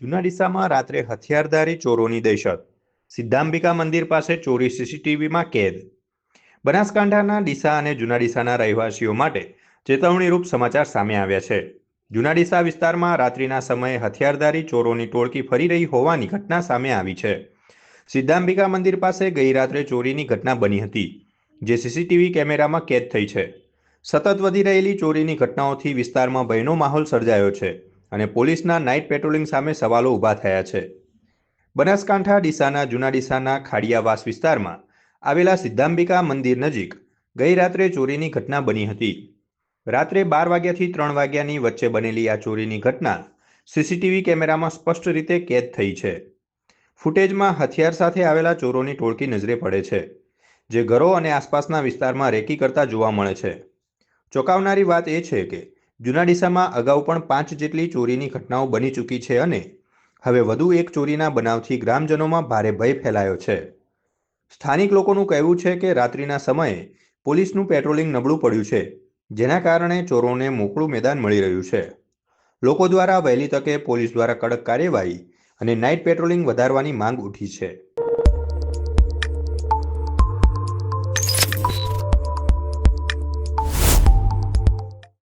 જૂના ડીસામાં રાત્રે હથિયારધારી ચોરોની દહેશત. સિદ્ધાંબિકા મંદિર પાસે ચોરી સીસીટીવીમાં કેદ. બનાસકાંઠાના ડીસા અને જૂના ડીસાના રહેવાસીઓ માટે ચેતવણીરૂપ સમાચાર સામે આવ્યા છે. જૂના ડીસા વિસ્તારમાં રાત્રિના સમયે હથિયારધારી ચોરોની ટોળકી ફરી રહી હોવાની ઘટના સામે આવી છે. સિદ્ધાંબિકા મંદિર પાસે ગઈ રાત્રે ચોરીની ઘટના બની હતી, જે સીસીટીવી કેમેરામાં કેદ થઈ છે. સતત વધી રહેલી ચોરીની ઘટનાઓથી વિસ્તારમાં ભયનો માહોલ સર્જાયો છે. અને પોલીસના નાઇટ પેટ્રોલિંગ સામે સવાલો ઊભા થયા છે. બનાસકાંઠા ડીસાના, જૂના ડીસાના ખાડિયાવાસ વિસ્તારમાં આવેલા સિદ્ધાંબિકા મંદિર નજીક ગઈ રાત્રે ચોરીની ઘટના બની હતી. રાત્રે બાર વાગ્યાથી ત્રણ વાગ્યાની વચ્ચે બનેલી આ ચોરીની ઘટના સીસીટીવી કેમેરામાં સ્પષ્ટ રીતે કેદ થઈ છે. ફૂટેજમાં હથિયાર સાથે આવેલા ચોરોની ટોળકી નજરે પડે છે, જે ઘરો અને આસપાસના વિસ્તારમાં રેકી કરતા જોવા મળે છે. ચોંકાવનારી વાત એ છે કે જૂના ડીસામાં અગાઉ પણ પાંચ જેટલી ચોરીની ઘટનાઓ બની ચૂકી છે અને હવે વધુ એક ચોરીના બનાવથી ગ્રામજનોમાં ભારે ભય ફેલાયો છે. સ્થાનિક લોકોનું કહેવું છે કે રાત્રિના સમયે પોલીસનું પેટ્રોલિંગ નબળું પડ્યું છે, જેના કારણે ચોરોને મોકળું મેદાન મળી રહ્યું છે. લોકો દ્વારા વહેલી તકે પોલીસ દ્વારા કડક કાર્યવાહી અને નાઇટ પેટ્રોલિંગ વધારવાની માંગ ઉઠી છે.